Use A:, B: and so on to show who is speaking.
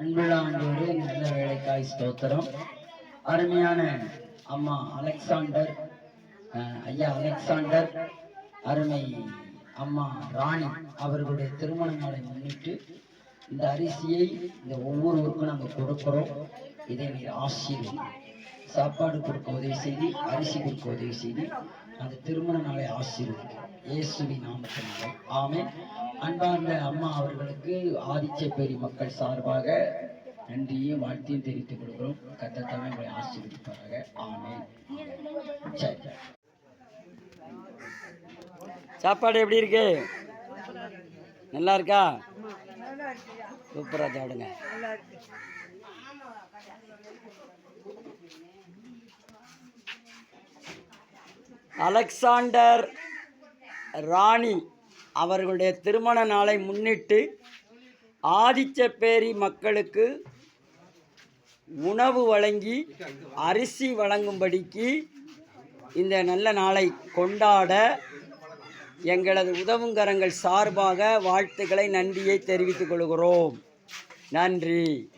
A: அன்புள்ள ஆண்டோடு நல்ல வேலைக்காய் ஸ்தோத்திரம். அருமையான அம்மா அலெக்சாண்டர் ஐயா அலெக்சாண்டர் அருமை அம்மா ராணி அவர்களுடைய திருமண நாளை முன்னிட்டு இந்த அரிசியை இந்த ஒவ்வொருவருக்கும் நாங்கள் கொடுக்குறோம். இதை நீர் ஆசீர்வதி. சாப்பாடு கொடுக்க உதவி செய்து அரிசி கொடுக்க உதவி செய்து அந்த திருமண நாளை ஆசீர்வதிக்கிறோம். இயேசுவி நாமத்தினாலே. ஆமே அன்பார்ந்த அம்மா அவர்களுக்கு ஆதிச்சப்பேரி மக்கள் சார்பாக நன்றியும் வாழ்த்தையும் தெரிவித்துக் கொள்கிறோம். கத்தத்தாமே உங்களை ஆசீர்வதிப்பாராக. ஆமே சரி.
B: சாப்பாடு எப்படி இருக்கு? நல்லா இருக்கா? சூப்பராக சாப்பிடுங்க. அலெக்சாண்டர் ராணி அவர்களுடைய திருமண நாளை முன்னிட்டு ஆதிச்சப்பேரி மக்களுக்கு உணவு வழங்கி அரிசி வழங்கும்படிக்கு இந்த நல்ல நாளை கொண்டாட எங்களது உதவுங்கரங்கள் சார்பாக வாழ்த்துக்களை நன்றியை தெரிவித்துக் கொள்கிறோம். நன்றி.